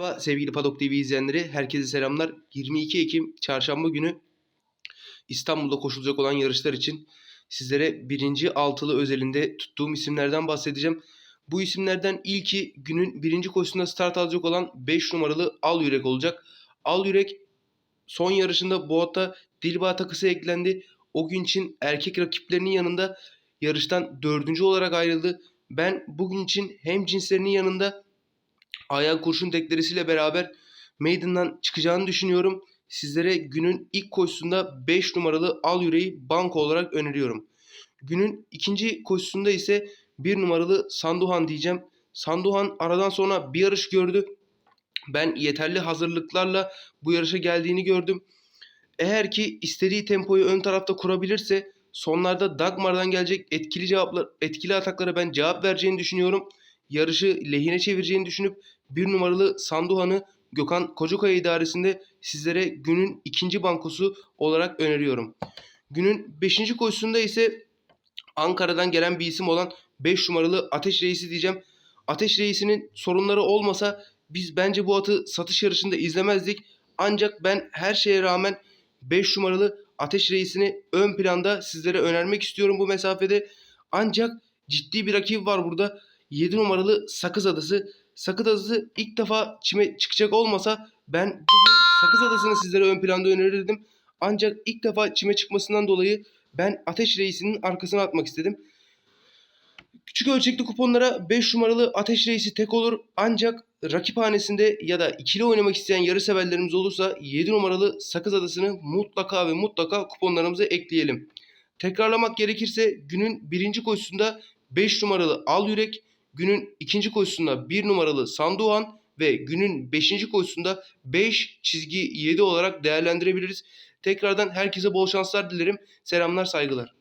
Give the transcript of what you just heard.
Merhaba sevgili Padok TV izleyenleri. Herkese selamlar. 22 Ekim çarşamba günü İstanbul'da koşulacak olan yarışlar için sizlere birinci altılı özelinde tuttuğum isimlerden bahsedeceğim. Bu isimlerden ilki günün birinci koşusunda start alacak olan 5 numaralı Al Yürek olacak. Al Yürek son yarışında Boğat'a Dilba takısı eklendi. O gün için erkek rakiplerinin yanında yarıştan dördüncü olarak ayrıldı. Ben bugün için hem cinslerinin yanında Ayhan Kurşun deklaresiyle beraber Maiden'dan çıkacağını düşünüyorum. Sizlere günün ilk koşusunda 5 numaralı Al Yüreği banko olarak öneriyorum. Günün ikinci koşusunda ise 1 numaralı Sanduhan diyeceğim. Sanduhan aradan sonra bir yarış gördü. Ben yeterli hazırlıklarla bu yarışa geldiğini gördüm. Eğer ki istediği tempoyu ön tarafta kurabilirse sonlarda Dagmar'dan gelecek etkili cevaplar, etkili ataklara ben cevap vereceğini düşünüyorum. Yarışı lehine çevireceğini düşünüp bir numaralı Sanduhan'ı Gökhan Kocakaya idaresinde sizlere günün ikinci bankosu olarak öneriyorum. Günün beşinci koşusunda ise Ankara'dan gelen bir isim olan 5 numaralı Ateş Reisi diyeceğim. Ateş Reisi'nin sorunları olmasa biz bence bu atı satış yarışında izlemezdik. Ancak ben her şeye rağmen 5 numaralı Ateş Reisi'ni ön planda sizlere önermek istiyorum bu mesafede. Ancak ciddi bir rakip var burada. 7 numaralı Sakız Adası. Sakız Adası ilk defa çime çıkacak olmasa ben bugün Sakız Adası'nı sizlere ön planda önerirdim. Ancak ilk defa çime çıkmasından dolayı ben Ateş Reisi'nin arkasına atmak istedim. Küçük ölçekli kuponlara 5 numaralı Ateş Reisi tek olur. Ancak rakip hanesinde ya da ikili oynamak isteyen yarı severlerimiz olursa 7 numaralı Sakız Adası'nı mutlaka ve mutlaka kuponlarımıza ekleyelim. Tekrarlamak gerekirse günün birinci koşusunda 5 numaralı Al Yürek, günün ikinci koşusunda 1 numaralı Sandoğan ve günün 5. koşusunda 5 çizgi 7 olarak değerlendirebiliriz. Tekrardan herkese bol şanslar dilerim. Selamlar, saygılar.